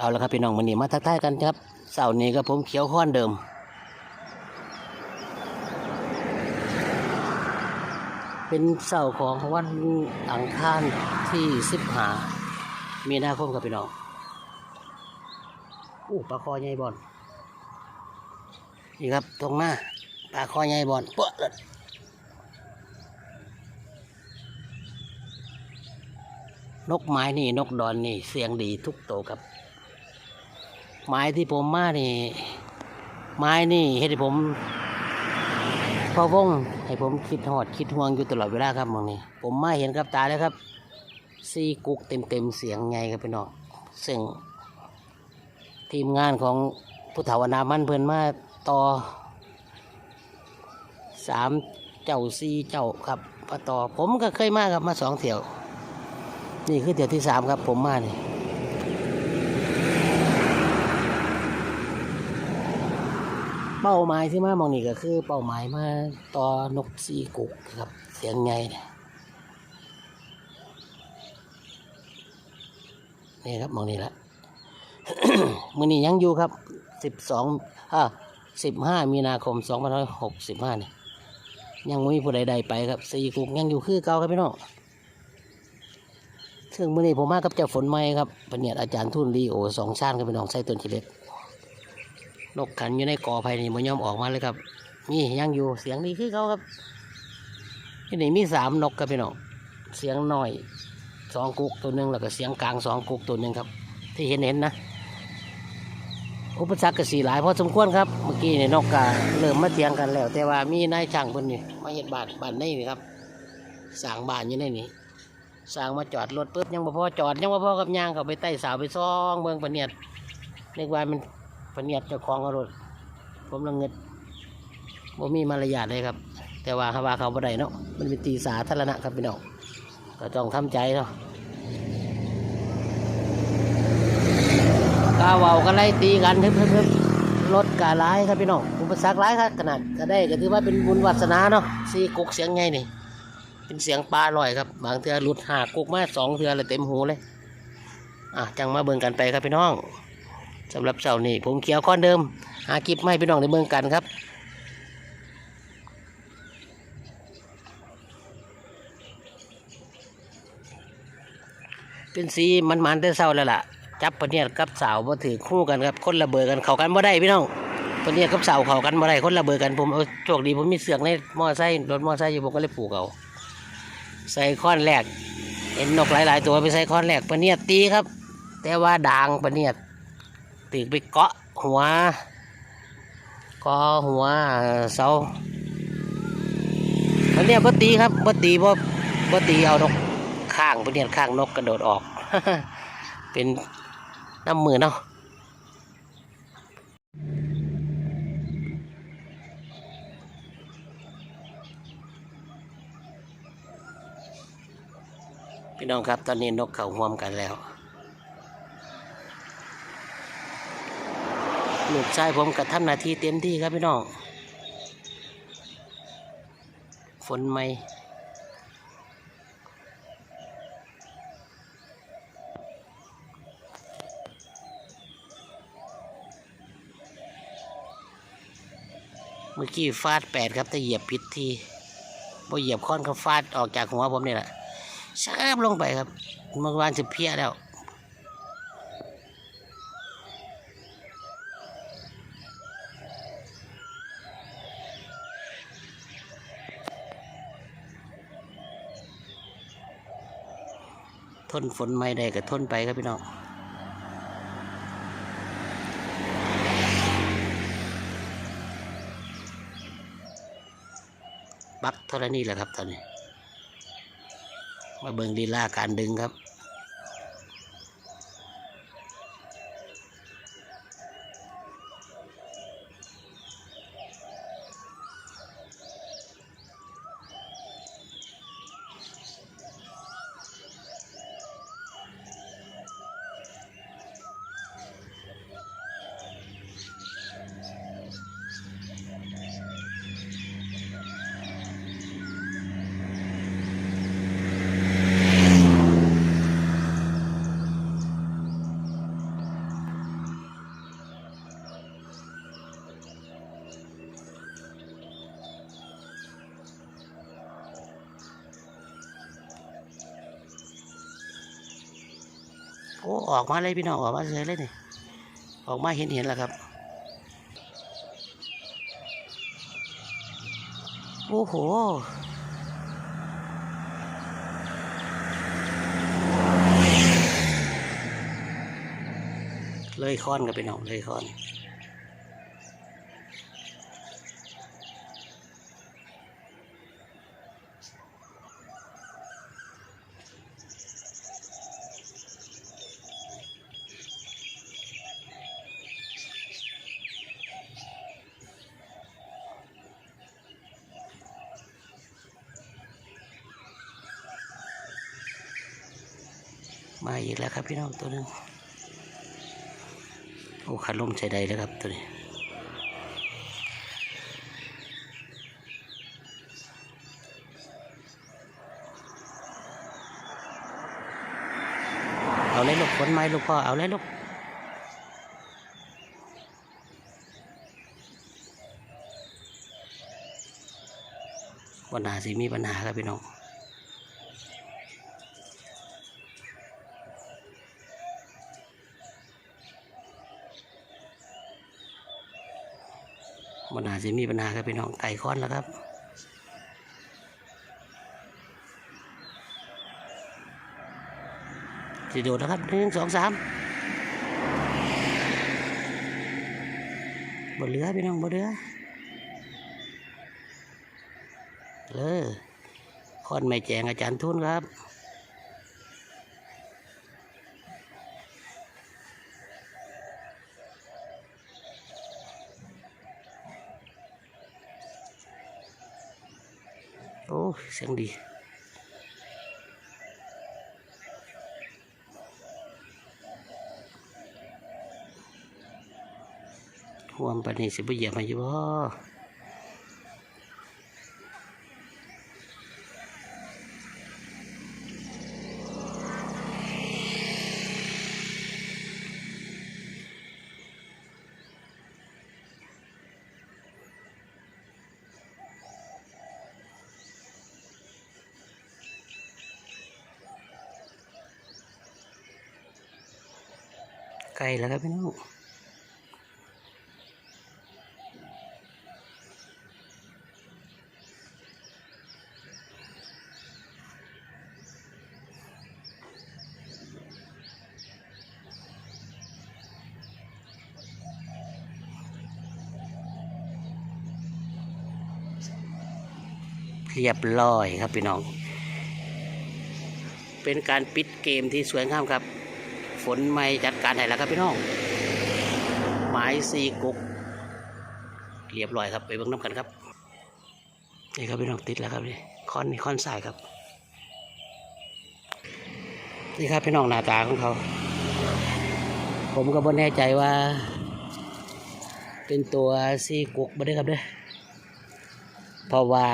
เอาละครับพี่น้องวันนี้มาทักทายกันครับเสาร์นี้ก็ผมเขียวข้อนเดิม เป็นเสาร์ของวันอังคารที่สิบหามีนาคมครับพี่น้องอู้ปลาคอใหญ่บอลนี่ครับตรงหน้าปลาคอใหญ่บอลเปอะเลยนกไม้นี่นกดอนนี่เสียงดีทุกโตวครับ ไม้ที่ผมมานี่ ไม้นี่เฮ็ดให้ผมพอวงให้ผมคิดหอดคิดห่วงอยู่ตลอดเวลาครับมองนี่ผมมาเห็นกับตาแล้วครับซีกุกเต็มเต็มเสียงไงครับพี่น้องซึ่ง ทีมงานของผู้ถาวนามันเพิ่นมาต่อสามเจ้าซีเจ้าครับมาต่อผมก็เคยมาครับมาสองเที่ยว นี่คือเที่ยวที่สามครับ ผมมานี่ เป้าหมายที่มามองนี่ก็คือ เป้าหมายมาต่อนกซีกุกครับ เสียงไงเนี่ยนี่ครับมองนี่ละมือนี้ยังอยู่ครับสิบสองอ่าสิบห้ามีนาคมสองพันหกสิบห้าเนี่ยยังไม่มีผู้ใดๆไปครับซีกุกยังอยู่คือเก่าครับพี่น้องซึ่งมือนี้ผมมากับเจ้าฝนไม้ครับปเนียดอาจารย์ทุนรีโอสองชาติครับพี่น้องใส่ต้นทีเล็ก นกขันอยู่ในกอไผ่นี่มันยอมออกมาเลยครับ นี่ยังอยู่เสียงดีคือเขาครับที่นี่มีสามนกครับพี่น้องเสียงน้อยสองกุกตัวหนึ่งแล้วก็เสียงกลางสองกุกตัวหนึ่งครับ ที่เห็นเห็นนะอุปสรรคก็สีหลายพอสมควรครับเมื่อกี้เนี่ยนกกาเริ่มมาเถียงกันแล้ว แต่ว่ามีนายช่างคนนี้มาเห็นบานบานนี่นี่ครับสร้างบ้านอยู่ในนี้สร้างมาจอดรถปุ๊บยังบ่พอจอดยังบ่พอกับยางเขาไปใต้สาวไปซองเมืองปะเนียดเรียกว่ามัน พเนียดเจ้าของอารถผมละเงิดบ่มีมารยาทเลยครับ แต่ว่าเขาว่าเขาบ่ได้เนาะมันเป็นตีสาธารณะครับพี่น้องก็ต้องทำใจเนาะกาเว้ากันไล่ตีกันทึบๆๆรถการ้ายครับพี่น้องอุปสรรคร้ายครับขนาดก็ได้ก็ถือว่าเป็นบุญวาสนาเนาะซีกุกเสียงไงนี่เป็นเสียงปลาลอยครับ บางเทือหลุดหากุกมาสองเทือเลยเต็มหูเลยอะจังมาเบิ่งกันไปครับพี่น้อง สำหรับเสาร์นี้ผมเขียวข้อนเดิม หาคลิปมาให้พี่น้องในเมืองกันครับเป็นสีมันๆแต่เศร้าแล้วล่ะ จับปะเนียดกับสาวมาถือคู่กันครับคนละเบอร์กันเข้ากันบ่ได้พี่น้องปะเนียดกับสาวเข้ากันบ่ได้คนละเบอร์กันผมเอาโชคดีผมมีเสือกในมอไซค์รถมอไซค์อยู่ผมก็เลยปลูกเอาใส่ค้อนแรกเห็นนกหลาย ๆ ตัวไปใส่ค้อนแรกปะเนียดตีครับ แต่ว่าด่างปะเนียด ตีไปเกาะหัวเกาะหัวเสาอันนี้บ่ตีครับบ่ตีบ่บ่ตีเอานกข้างบ่เนี่ยข้างนกกระโดดออก เป็นน้ำมือเนาะพี่น้องครับตอนนี้นกเขาห่วมกันแล้ว ลูกชายผมกระทำหน้าที่เต็มที่ครับพี่น้อง ฝนไหมเมื่อกี้ฟาดแปดครับแต่เหยียบผิดทีพอเหยียบค้อนเขาฟาดออกจากหัวผมนี่แหละชาบลงไปครับเมื่อวานจะเพี้ยแล้ว ทนฝนไม่ได้ก็ทนไปครับพี่น้องบักเท่านี้แหละครับตอนนี้ มาเบิ่งดีล่าการดึงครับ โอ้ออกมาเลยพี่น้องออกมาเลยเลยนี่ออกมาเห็นเห็นแล้วครับ โอ้โหเลยค้อนกับพี่น้องเลยค้อน มาอีกแล้วครับพี่น้องตัวหนึงโอ้ขัดลมใช้ได้แล้วครับตัวนี้เอาเลยลูกฝนไม้ลูกพ่อเอาเลยลูกวันหาสิมีปัญหาครับพี่น้อง มันอาจจะมีปัญหาครับพี่น้องไก่ค้อนแล้วครับสิโดดนะครับหนึ่งสองสามบนเรือพี่น้องบนเรือเออค้อนไม่แจงอาจารย์ทุนครับ โอ้เสียงดีห่วมปานนี้สิบ่เหยียบมาอยู่บ่ ไกลแล้วครับพี่น้องเรียบร้อยครับพี่น้อง เป็นการปิดเกมที่สวยงามครับ ฝนไม่จัดการให้แล้วครับพี่น้องหมายซีกุกเรียบร้อยครับไปเบิ่งน้ำกันครับนี่ครับพี่น้องติดแล้วครับนี่คอนนี่คอนสายครับนี่ครับพี่น้องหน้าตาของเขา ผมก็บ่แน่ใจว่า เป็นตัวซี่กุกบ่ได้ครับเด้อเพราะว่า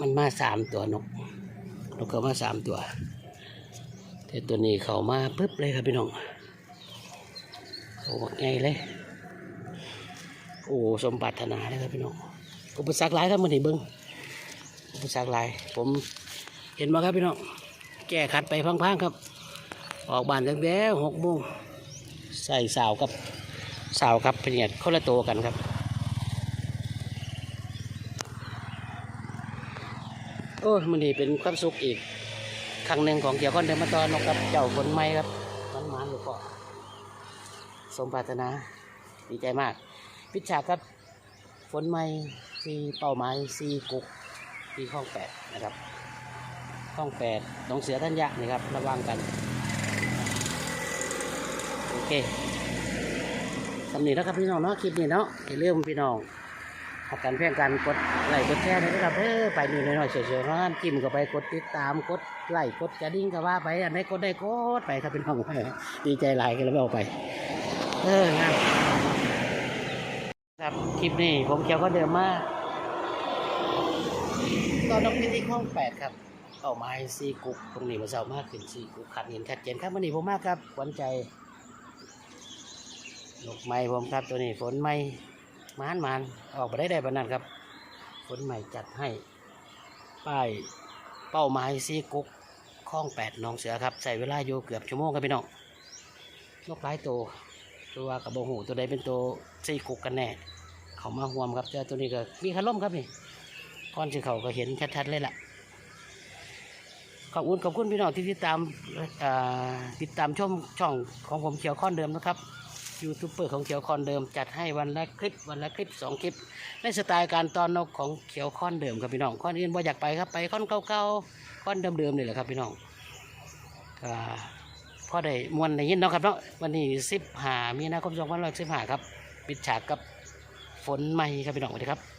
มันมาสามตัวนกนกเขามาสามตัว แต่ตัวนี้เขามาปึ๊บเลยครับพี่น้องโอ้ไงเลย โอ้สมปรารถนาเลยครับพี่น้องอุปสรรคหลายครับมันเห็นเบิ้งอุปสรรคหลาย ผมเห็นมาครับพี่น้องแก้ขัดไปพังๆครับ ออกบ้านตั้งแต่หกโมงใส่สาวกับสาวครับเป็นอย่างคนละตัวกันครับโอ้มันนี่เป็นความสุขอีก ครั้งหนึ่งของเกี่ยวก้อนเดิมาตอนนกกับเจ้าคนไม้ครับมันมันหรือเปล่าสมปรารถนาดีใจมาก พิชฉาครับฝนไม้ซีเป้าหมายซีกุกที่ข้องแปดนะครับข้องแปดหนองเสือท่านยะนี่ครับระวังกัน โอเคสำนีแล้วครับพี่น้องเนาะคลิปนี้เนาะอย่าลืมพี่น้อง หักกันเพียงกันกดไลค์กดแชร์นะครับเออไปนี่น้อยๆเฉยๆร้านจิ้มก็ไปกดติดตามกดไลค์กดกระดิ่งก็ว่าไปอันไหนกดได้กดไปครับพี่น้องดีใจหลายกันแล้วเอาไป เอองามครับคลิปนี้ผมเกี่ยวก็เดิมมากตอนนกพิธีข้องแปดครับเอาไม้ซีกุกตรงนี้มาเศร้ามากขึ้นซีกุกขัดเห็นชัดเจนครับวันนี้ผมมากครับหวันใจนกไม้ผมครับตัวนี้ฝนไม้ มานมานออกมาได้ได้ปานนั้นครับฝนใหม่จัดให้ ป้ายเป้าหมายซีกุกข้องแปดหนองเสือครับใส่เวลาอยู่เกือบชั่วโมงครับพี่น้องนกหลายตัวตัวว่ากับโบหูตัวใดเป็นตัวซีกุกกันแน่ เขามาห่วมครับเจ้าตัวนี้ก็มีขล่มครับนี่ก้อนสีเขาก็เห็นชัดๆเลยล่ะขอบคุณขอบคุณพี่น้องที่ติดตามอ่อติดตามชมช่องของผมเขียวข้อนเดิมนะครับ ยูทูบเบอร์ของเขียวคอนเดิมจัดให้วันละคลิปวันละคลิปสองคลิปในสไตล์การตอนนกของเขียวคอนเดิมครับพี่น้องคอนอื่นว่าอยากไปครับไปคอนเก่าๆคอนเดิมๆนี่แหละครับพี่น้องก็พอได้มวนได้ยินเนาะครับเนาะวันนี้สิบหามีนาคมสองพันร้อยสิบหาครับปิดฉากกับฝนใหม่ครับพี่น้องสวัสดีครับ